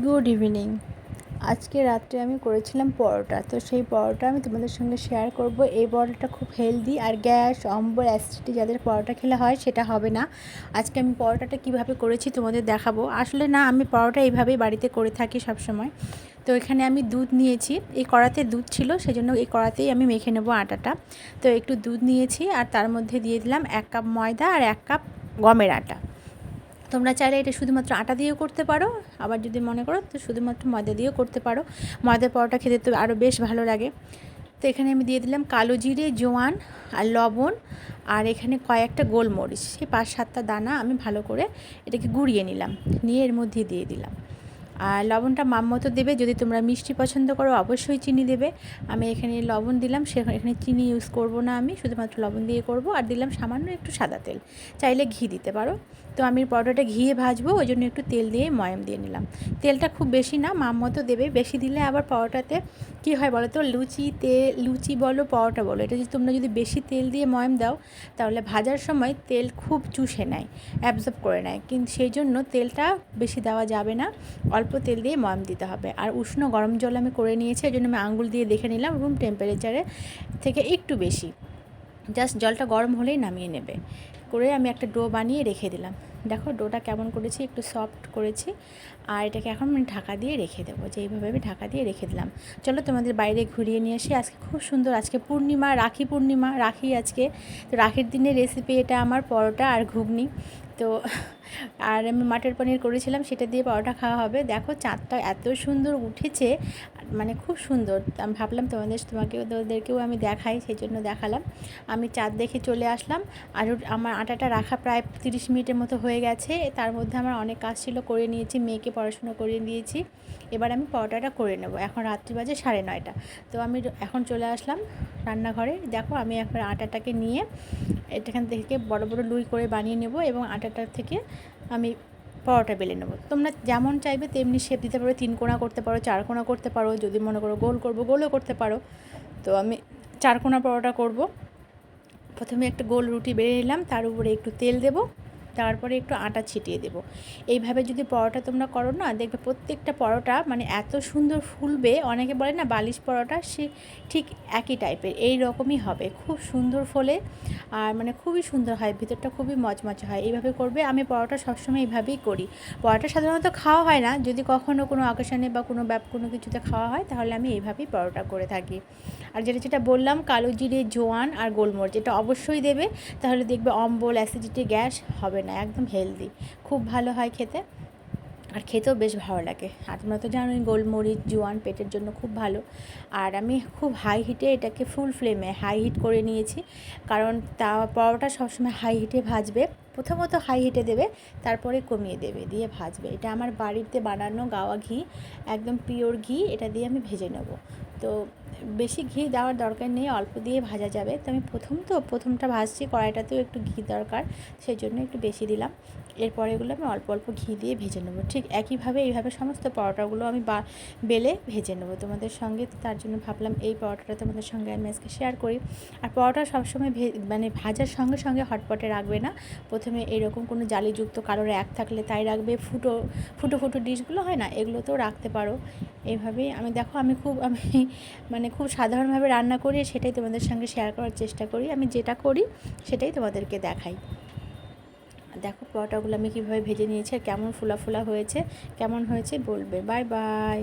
Good evening আজকে রাত্রে আমি করেছিলাম পরোটা। তো সেই পরোটা আমি তোমাদের সঙ্গে শেয়ার করব। এই পরোটাটা খুব হেলদি আর গ্যাস অম্বল অ্যাসিডিটি যাদের পরোটা খেলে হয় সেটা হবে না। আজকে আমি পরোটাটা কীভাবে করেছি তোমাদের দেখাবো। আসলে না, আমি পরোটা এইভাবেই বাড়িতে করে থাকি সব সময় তো এখানে আমি দুধ নিয়েছি। এই কড়াতে দুধ ছিল, সেজন্য এই কড়াতেই আমি মেখে নেব আটাটা। তো একটু দুধ নিয়েছি আর তার মধ্যে দিয়ে দিলাম এক কাপ ময়দা আর এক কাপ গমের আটা। তোমরা চাইলে এটা শুধুমাত্র আটা দিয়েও করতে পারো। আবার যদি মনে করো তো শুধুমাত্র ময়দা দিয়েও করতে পারো। ময়দার পরোটা খেতে তো আরও বেশ ভালো লাগে। তো এখানে আমি দিয়ে দিলাম কালো জিরে, জোয়ান আর লবণ আর এখানে কয়েকটা গোলমরিচ। সেই পাঁচ সাতটা দানা আমি ভালো করে এটাকে গুড়িয়ে নিলাম। নিয়ে এর মধ্যে দিয়ে দিলাম। আর লবণটা মাম মতো দেবে। যদি তোমরা মিষ্টি পছন্দ করো, অবশ্যই চিনি দেবে। আমি এখানে লবণ দিলাম, সে এখানে চিনি ইউজ করব না আমি, শুধুমাত্র লবণ দিয়ে করব। আর দিলাম সামান্য একটু সাদা তেল। চাইলে ঘি দিতে পারো। তো আমি পরোটাটা ঘিয়ে ভাজবো, ওই জন্য একটু তেল দিয়ে ময়াম দিয়ে নিলাম। তেলটা খুব বেশি না মাম মতো দেবে। বেশি দিলে আবার পরোটাতে কী হয় বলো তো লুচি তেল লুচি বলো পরোটা বলো। এটা যদি তোমরা যদি বেশি তেল দিয়ে ময়াম দাও, তাহলে ভাজার সময় তেল খুব চুষে নেয় অ্যাবজর্ব করে নেয়। কিন্তু সেই জন্য তেলটা বেশি দেওয়া যাবে না। অল্প তেল দিয়ে ময়াম দিতে হবে। আর উষ্ণ গরম জল আমি করে নিয়েছি ওই জন্য আমি আঙুল দিয়ে দেখে নিলাম রুম টেম্পারেচারে থেকে একটু বেশি। জাস্ট জলটা গরম হলেই নামিয়ে নেবে। করে আমি একটা ডো বানিয়ে রেখে দিলাম। দেখো ডোটা কেমন করেছি, একটু সফট করেছি। আর এটাকে এখন আমি ঢাকা দিয়ে রেখে দেবো, যে এইভাবে আমি ঢাকা দিয়ে রেখে দিলাম। চলো তোমাদের বাইরে ঘুরিয়ে নিয়ে আসি। আজকে খুব সুন্দর, আজকে পূর্ণিমা, রাখি পূর্ণিমা, রাখি আজকে। তো রাখির দিনের রেসিপি এটা আমার, পরোটা আর ঘুগনি। তো আর আমি মাটার পনির করেছিলাম, সেটা দিয়ে পরোটা খাওয়া হবে। দেখো চাঁদটা এত সুন্দর উঠেছে মানে খুব সুন্দর। আমি ভাবলাম তোমাদের, তোমাকে ওদেরকেও আমি দেখাই সেই জন্য দেখালাম। আমি চাঁদ দেখে চলে আসলাম, আর আমার আটাটা রাখা প্রায় তিরিশ মিনিটের মতো হয়ে গেছে। তার মধ্যে আমার অনেক কাজ ছিল, করে নিয়েছি, মেয়েকে পড়াশুনো করিয়ে দিয়েছি। এবার আমি পরোটাটা করে নেব। এখন রাত্রি বাজে সাড়ে নয়টা। তো আমি এখন চলে আসলাম রান্নাঘরে। দেখো আমি এখন আটাটাকে নিয়ে এটাখান থেকে বড় বড় লুই করে বানিয়ে নেব এবং আটাটা থেকে আমি পরোটা বেলে নেব। তোমরা যেমন চাইবে তেমনি শেপ দিতে পারো, তিন কোণা করতে পারো, চার কোণা করতে পারো, যদি মনে করো গোল করব, গোলও করতে পারো। তো আমি চার কোণা পরোটা করব। প্রথমে একটা গোল রুটি বেড়ে নিলাম, তার উপরে একটু তেল দেবো। তারপরে একটু আটা ছিটিয়ে দেবো। এইভাবে যদি পরোটা তোমরা করো না, দেখবে প্রত্যেকটা পরোটা মানে এত সুন্দর ফুলবে, অনেকে বলে না বালিশ পরোটা সে ঠিক একই টাইপের, এই রকমই হবে। খুব সুন্দর ফলে আর মানে খুবই সুন্দর হয়, ভিতরটা খুবই মচমচে হয়, এইভাবে করবে। আমি পরোটা সবসময় এইভাবেই করি। পরোটা সাধারণত খাওয়া হয় না, যদি কখনও কোনো অকেশনে বা কোনো ব্যাপ কোনো কিছুতে খাওয়া হয়, তাহলে আমি এইভাবেই পরোটা করে থাকি। আর যেটা যেটা বললাম, কালো জিরে, জোয়ান আর গোলমরিচ, এটা অবশ্যই দেবে। তাহলে দেখবে অম্বল, অ্যাসিডিটি, গ্যাস হবে না, একদম হেলদি খুব ভালো হয় খেতে, আর খেতেও বেশ ভালো লাগে। আর তোমরা তো জানোই, গোলমরিচ, জোয়ান পেটের জন্য খুব ভালো। আর আমি খুব হাই হিটে এটাকে ফুল ফ্লেমে হাই হিট করে নিয়েছি, কারণ তা পরোটা সবসময় হাই হিটে ভাজবে। প্রথমত হাই হিটে দেবে, তারপরে কমিয়ে দেবে, দিয়ে ভাজবে। এটা আমার বাড়িতে বানানো গাওয়া ঘি, একদম পিওর ঘি, এটা দিয়ে আমি ভেজে নেব। তো বেশি ঘি দেওয়ার দরকার নেই, অল্প দিয়ে ভাজা যাবে। তো আমি প্রথম তো, প্রথমটা ভাজছি, কড়াইটাতেও একটু ঘি দরকার সেই জন্য একটু বেশি দিলাম। এরপর এগুলো আমি অল্প অল্প ঘি দিয়ে ভেজে নেব। ঠিক একইভাবে, এইভাবে সমস্ত পরোটাগুলো আমি বা, বেলে ভেজে নেব। তোমাদের সঙ্গে, তার জন্য ভাবলাম এই পরোটাটা তোমাদের সঙ্গে আমি আজকে শেয়ার করি। আর পরোটা সবসময় ভে মানে ভাজার সঙ্গে সঙ্গে হটপটে রাখবে না। প্রথমে এরকম কোনো জালিযুক্ত কারোর এক থাকলে তাই রাখবে। ফুটো ফুটো ফুটো ডিশগুলো হয় না, এগুলোতেও রাখতে পারো। এভাবেই আমি, দেখো আমি খুব, আমি মানে খুব সাধারণভাবে রান্না করি সেটাই তোমাদের সঙ্গে শেয়ার করার চেষ্টা করি। আমি যেটা করি, সেটাই তোমাদেরকে দেখাই। দেখো পরোটাগুলো আমি কীভাবে ভেজে নিয়েছি আর কেমন ফুলা ফুলা হয়েছে, কেমন হয়েছে বলবে। Bye bye